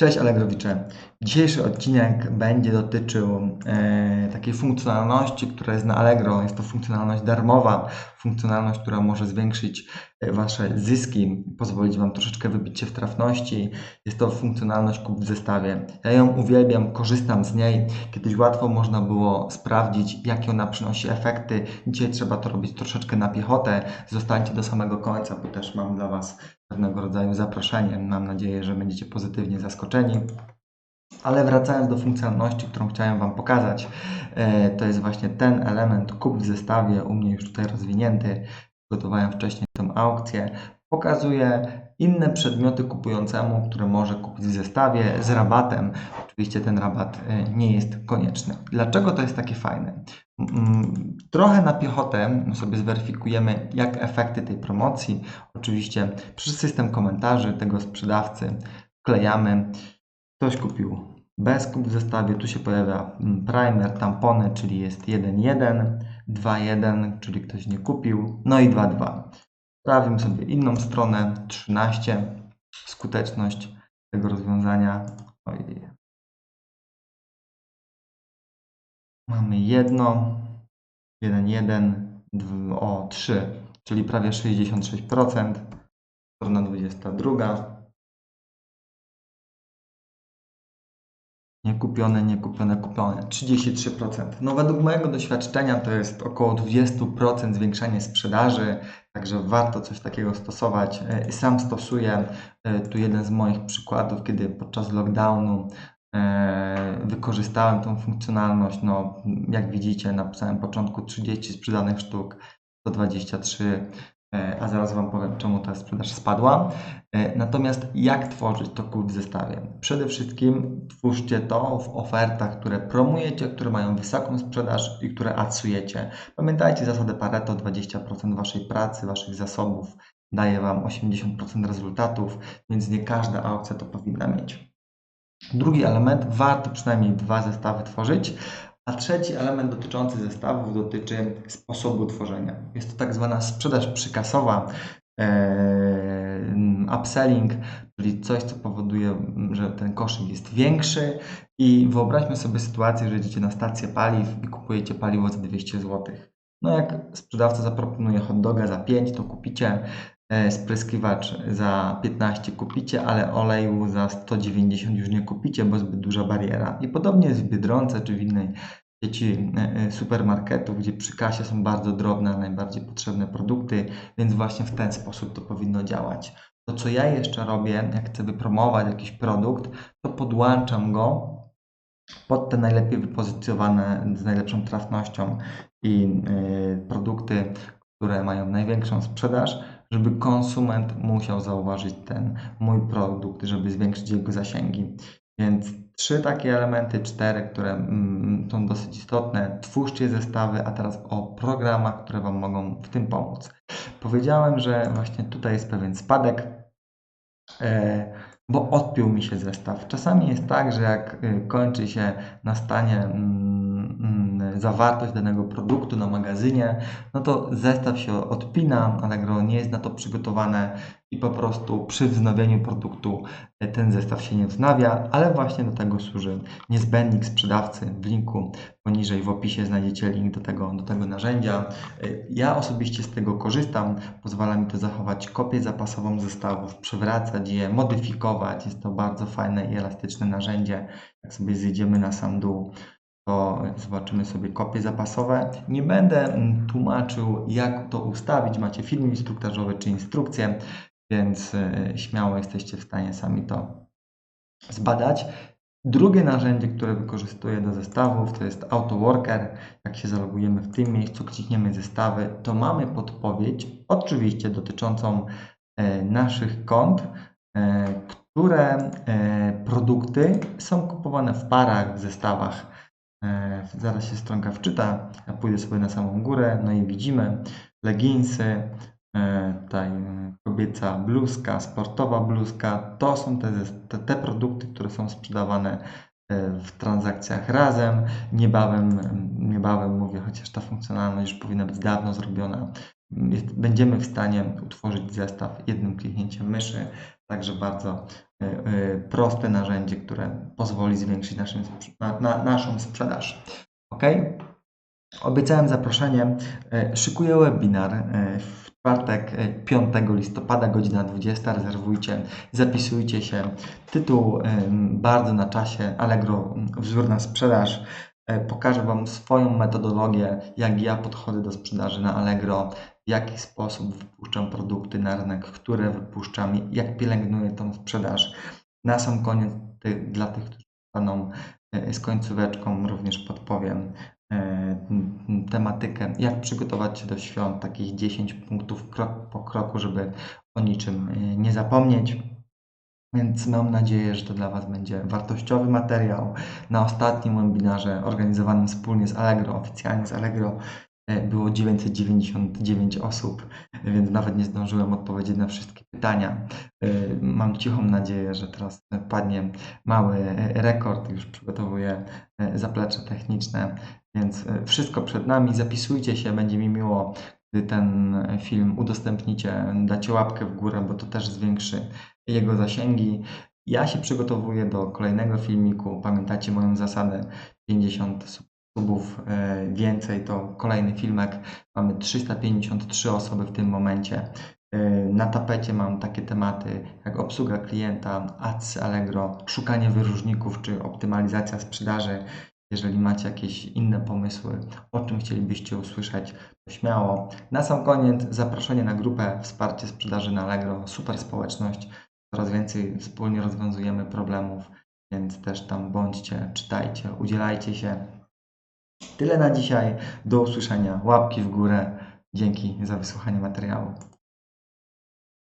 Cześć Allegrowicze. Dzisiejszy odcinek będzie dotyczył e, takiej funkcjonalności, która jest na Allegro. Jest to funkcjonalność darmowa, funkcjonalność, która może zwiększyć e, Wasze zyski, pozwolić Wam troszeczkę wybić się w trafności. Jest to funkcjonalność kup w zestawie. Ja ją uwielbiam, korzystam z niej. Kiedyś łatwo można było sprawdzić, jakie ona przynosi efekty. Dzisiaj trzeba to robić troszeczkę na piechotę. Zostańcie do samego końca, bo też mam dla Was pewnego rodzaju zaproszenie. Mam nadzieję, że będziecie pozytywnie zaskoczeni. Ale wracając do funkcjonalności, którą chciałem Wam pokazać, e, to jest właśnie ten element kup w zestawie, u mnie już tutaj rozwinięty. Przygotowałem wcześniej tą aukcję. Pokazuje inne przedmioty kupującemu, które może kupić w zestawie z rabatem. Oczywiście ten rabat e, nie jest konieczny. Dlaczego to jest takie fajne? Trochę na piechotę sobie zweryfikujemy, jak efekty tej promocji. Oczywiście przez system komentarzy tego sprzedawcy wklejamy. Ktoś kupił bez kup w zestawie, tu się pojawia mm, primer, tampony, czyli jest 1.1, 2.1, czyli ktoś nie kupił, no i 2.2. Sprawimy sobie inną stronę, 13, skuteczność tego rozwiązania. Ojej. Mamy jedno, 1.1, o 3, czyli prawie 66%. Strona 22. Niekupione, niekupione, kupione. 33%. No według mojego doświadczenia to jest około 20% zwiększenie sprzedaży, także warto coś takiego stosować. E, Sam stosuję e, tu jeden z moich przykładów, kiedy podczas lockdownu e, wykorzystałem tą funkcjonalność. No, jak widzicie, na samym początku 30 sprzedanych sztuk, 123 E, a zaraz Wam powiem, czemu ta sprzedaż spadła. E, natomiast jak tworzyć to kult w zestawie? Przede wszystkim twórzcie to w ofertach, które promujecie, które mają wysoką sprzedaż i które adsujecie. Pamiętajcie zasadę Pareto, 20% Waszej pracy, Waszych zasobów daje Wam 80% rezultatów, więc nie każda aukcja to powinna mieć. Drugi element, warto przynajmniej dwa zestawy tworzyć, a trzeci element dotyczący zestawów dotyczy sposobu tworzenia. Jest to tak zwana sprzedaż przykasowa, e, upselling, czyli coś, co powoduje, że ten koszyk jest większy. I wyobraźmy sobie sytuację, że idziecie na stację paliw i kupujecie paliwo za 200 zł. No jak sprzedawca zaproponuje hot doga za 5, to kupicie spryskiwacz za 15 kupicie, ale oleju za 190 już nie kupicie, bo zbyt duża bariera. I podobnie jest w Biedronce czy w innej sieci e, e, supermarketów, gdzie przy kasie są bardzo drobne, najbardziej potrzebne produkty, więc właśnie w ten sposób to powinno działać. To, co ja jeszcze robię, jak chcę wypromować jakiś produkt, to podłączam go pod te najlepiej wypozycjonowane, z najlepszą trafnością i produkty, które mają największą sprzedaż, żeby konsument musiał zauważyć ten mój produkt, żeby zwiększyć jego zasięgi. Więc trzy takie elementy, cztery, które mm, są dosyć istotne. Twórzcie zestawy, a teraz o programach, które Wam mogą w tym pomóc. Powiedziałem, że właśnie tutaj jest pewien spadek, e, bo odpił mi się zestaw. Czasami jest tak, że jak y, kończy się na stanie mm, zawartość danego produktu na magazynie, no to zestaw się odpina, Allegro nie jest na to przygotowane i po prostu przy wznowieniu produktu e, ten zestaw się nie wznawia, ale właśnie do tego służy niezbędnik sprzedawcy. W linku poniżej w opisie znajdziecie link do tego, do tego narzędzia. E, ja osobiście z tego korzystam, pozwala mi to zachować kopię zapasową zestawów, przywracać je, modyfikować. Jest to bardzo fajne i elastyczne narzędzie. Jak sobie zjedziemy na sam dół, to zobaczymy sobie kopie zapasowe. Nie będę mm, tłumaczył, jak to ustawić. Macie film instruktażowy czy instrukcję więc e, śmiało jesteście w stanie sami to zbadać. Drugie narzędzie, które wykorzystuję do zestawów, to jest AutoWorker. Jak się zalogujemy w tym miejscu, klikniemy zestawy, to mamy podpowiedź, oczywiście dotyczącą e, naszych kont, e, które produkty są kupowane w parach, w zestawach. Zaraz się stronka wczyta, ja pójdę sobie na samą górę, no i widzimy leginsy, E, tutaj e, kobieca bluzka, sportowa bluzka. To są te, te, te produkty, które są sprzedawane e, w transakcjach razem. Niebawem, niebawem mówię, chociaż ta funkcjonalność już powinna być dawno zrobiona. Jest, będziemy w stanie utworzyć zestaw jednym kliknięciem myszy, także bardzo proste narzędzie, które pozwoli zwiększyć naszym, na, na, naszą sprzedaż. Ok? Obiecałem zaproszenie. E, Szykuję webinar e, w czwartek e, 5 listopada, godzina 20. Rezerwujcie, zapisujcie się. Tytuł bardzo na czasie. Allegro wzór na sprzedaż. E, Pokażę Wam swoją metodologię, jak ja podchodzę do sprzedaży na Allegro, w jaki sposób wypuszczam produkty na rynek, które wypuszczam, jak pielęgnuję tą sprzedaż. Na sam koniec, ty, dla tych, którzy zostaną e, z końcóweczką, również podpowiem e, tematykę, jak przygotować się do świąt, takich 10 punktów krok po kroku, żeby o niczym nie zapomnieć. Więc mam nadzieję, że to dla Was będzie wartościowy materiał. Na ostatnim webinarze organizowanym wspólnie z Allegro, oficjalnie z Allegro, e, było 999 osób, więc nawet nie zdążyłem odpowiedzieć na wszystkie pytania. E, Mam cichą nadzieję, że teraz padnie mały rekord. Już przygotowuję e, zaplecze techniczne, więc wszystko przed nami. Zapisujcie się, będzie mi miło, gdy ten film udostępnicie, dacie łapkę w górę, bo to też zwiększy jego zasięgi. Ja się przygotowuję do kolejnego filmiku. Pamiętacie moją zasadę 50 subów e, więcej to kolejny filmek. Mamy 353 osoby w tym momencie. E, Na tapecie mam takie tematy jak obsługa klienta, ads Allegro, szukanie wyróżników czy optymalizacja sprzedaży. Jeżeli macie jakieś inne pomysły, o czym chcielibyście usłyszeć, to śmiało. Na sam koniec zaproszenie na grupę Wsparcie Sprzedaży na Allegro. Super społeczność. Coraz więcej wspólnie rozwiązujemy problemów, więc też tam bądźcie, czytajcie, udzielajcie się. Tyle na dzisiaj. Do usłyszenia. Łapki w górę. Dzięki za wysłuchanie materiału.